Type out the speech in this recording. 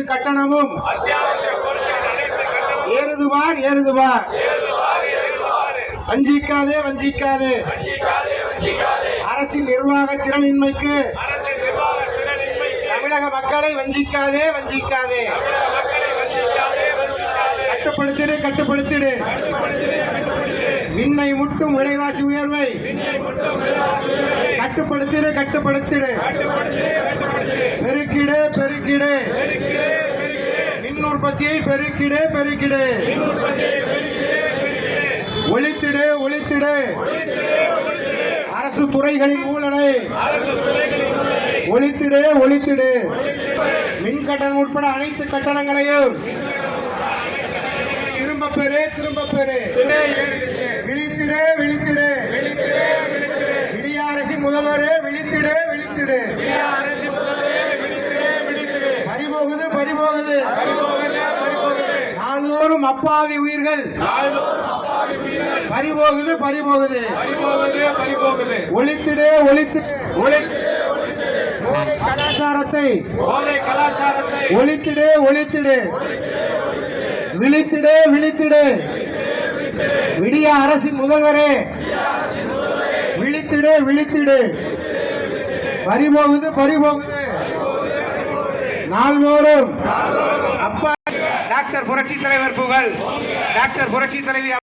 அனைத்து கட்டணமும். ஏறுதுவார் ஏறுதுவார். வஞ்சிக்காதே வஞ்சிக்காதே. அரசின் நிர்வாக திறனின்மைக்கு. தமிழக மக்களை வஞ்சிக்காதே வஞ்சிக்காதே. கட்டுப்படுத்திடு கட்டுப்படுத்திடு. விண்ணை முட்டும் விலைவாசி உயர்வை. கட்டுப்படுத்திடு கட்டுப்படுத்திடு. பெருக்கிடு பெருக்கிடு. உற்பத்தியை பெருக்கிடு பெருக்கிடு. ஒழித்திடு ஒழித்திடு. அரசு துறைகளின் ஊழலை ஒழித்திடு ஒழித்திடு. மின் கட்டணம் உட்பட அனைத்து கட்டணங்களையும் திரும்ப பெறு திரும்ப பெறு. விழித்திடு விழித்திடு. விடிய அரசின் முதல்வரே விழித்திடு விழித்திடு. பறிபோகுது பறிபோகுது. நாள்தோறும் அப்பாவி உயிர்கள். பறிபோகுது பறிபோகுது. ஒழித்திடு ஒழித்திடு போதை கலாச்சாரத்தை. கலாச்சாரத்தை. ஒழித்திடு ஒழித்திடு. விழித்திடு விழித்திடு. விடிய அரசின் முதல்வரே. விழித்திடு விழித்திடு. பறிபோகுது பறிபோகுது. நாள்தோறும். அப்பா டாக்டர் புரட்சி தலைவர் புகழ். டாக்டர் புரட்சி தலைவி